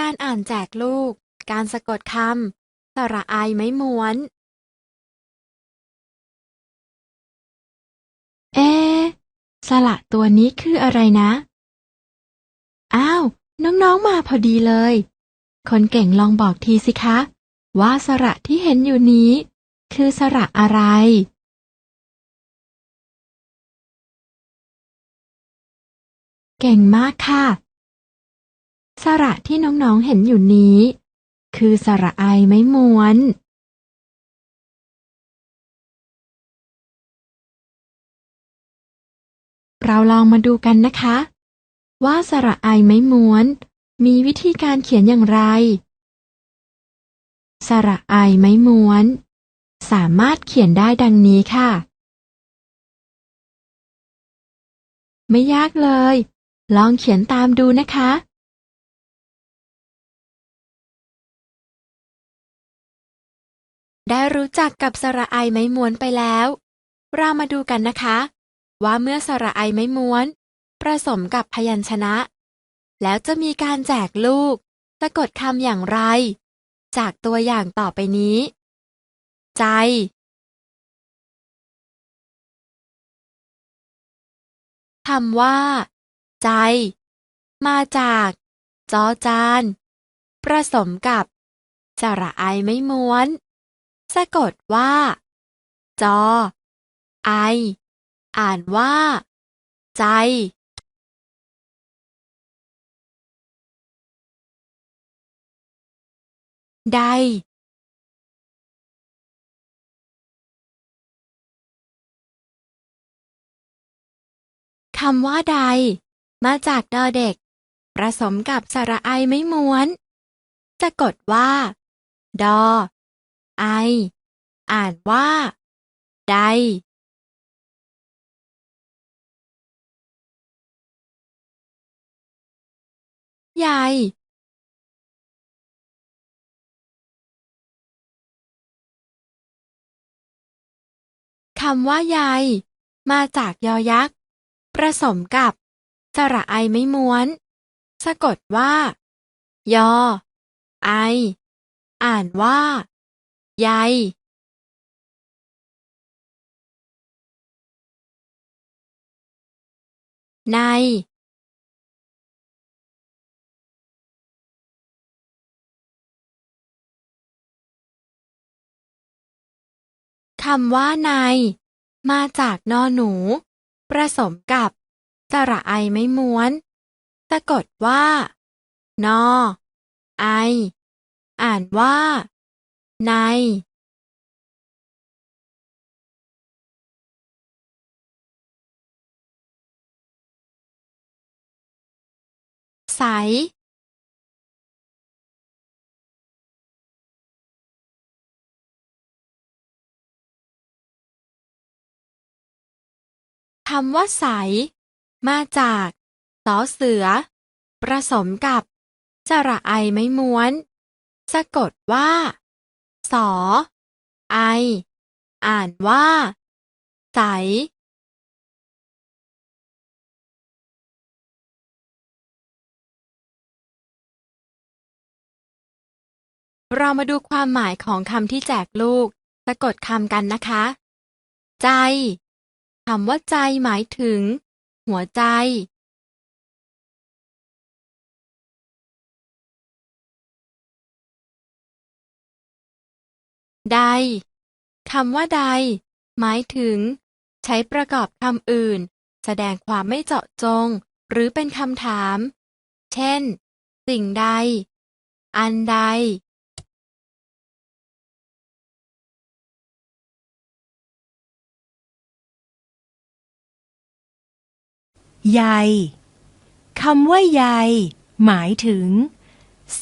การอ่านแจกลูก การสะกดคำสระอายไม้ม้วน เอะสระตัวนี้คืออะไรนะ อ้าว น้องๆมาพอดีเลย คนเก่งลองบอกทีสิคะ ว่าสระที่เห็นอยู่นี้ คือสระอะไร เก่งมากค่ะ สระที่น้องๆเห็นอยู่นี้ คือสระไอไม้ม้วน เราลองมาดูกันนะคะ ว่าสระไอไม้ม้วน มีวิธีการเขียนอย่างไร สระไอไม้ม้วน สามารถเขียนได้ดังนี้ค่ะ ไม่ยากเลย ลองเขียนตามดูนะคะ ได้รู้จักกับสระไอไม้ม้วนไปแล้ว เรามาดูกันนะคะ ว่าเมื่อสระไอไม้ม้วน ผสมกับพยัญชนะ แล้วจะมีการแจกลูก สะกดคำอย่างไร จากตัวอย่างต่อไปนี้ ใจ คำว่า ใจ มาจาก จอจานผสมกับสระไอไม่ม้วน สะกดว่า จอ ไอ อ่านว่า ใจ ใด คำว่าใด มาจากดอเด็ก ผสมกับสระไอไม่ม้วน จะกดว่า ดอ ไอ อ่านว่าใดใยคำว่าใยมาจากยอยักษ์ผสมกับสระไอไม่ม้วน สะกดว่า ยอ ไอ อ่านว่า ใยใน คำว่าใน มาจากนอหนูผสมกับสระไอไม่ม้วน สะกดว่า นอ ไอ อ่านว่า ในใสคำว่าใส มาจากสอเสือผสมกับสระไอไม่ม้วน สะกดว่า สอ ไอ อ่านว่า ใสเรามาดูความหมายของคำที่แจกลูก สะกดคำกันนะคะ ใจ คำว่าใจหมายถึง หัวใจ ใด คำว่าใด หมายถึง ใช้ประกอบคำอื่น แสดงความไม่เจาะจง หรือเป็นคำถาม เช่น สิ่งใด อันใดใยคำว่าใยหมายถึง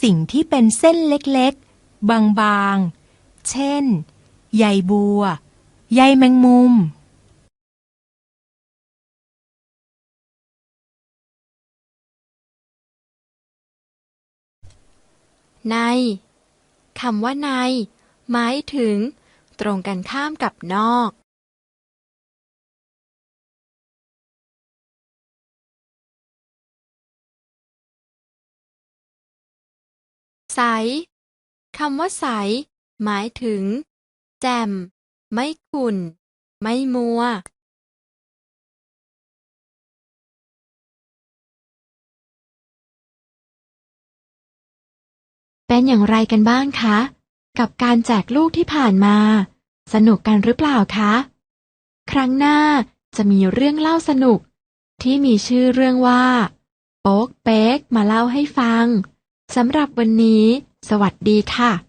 สิ่งที่เป็นเส้นเล็กๆ บางๆ เช่น ใยบัว ใยแมงมุม ในคำว่าใน หมายถึง ตรงกันข้ามกับนอก ใสคำว่าใส หมายถึง แจ่ม ไม่ขุ่น ไม่มัวเป็นอย่างไรกันบ้างคะ กับการแจกลูกที่ผ่านมา สนุกกันหรือเปล่าคะ ครั้งหน้าจะมีเรื่องเล่าสนุก ที่มีชื่อเรื่องว่า โป๊กเป๊กมาเล่าให้ฟังสำหรับวันนี้ สวัสดีค่ะ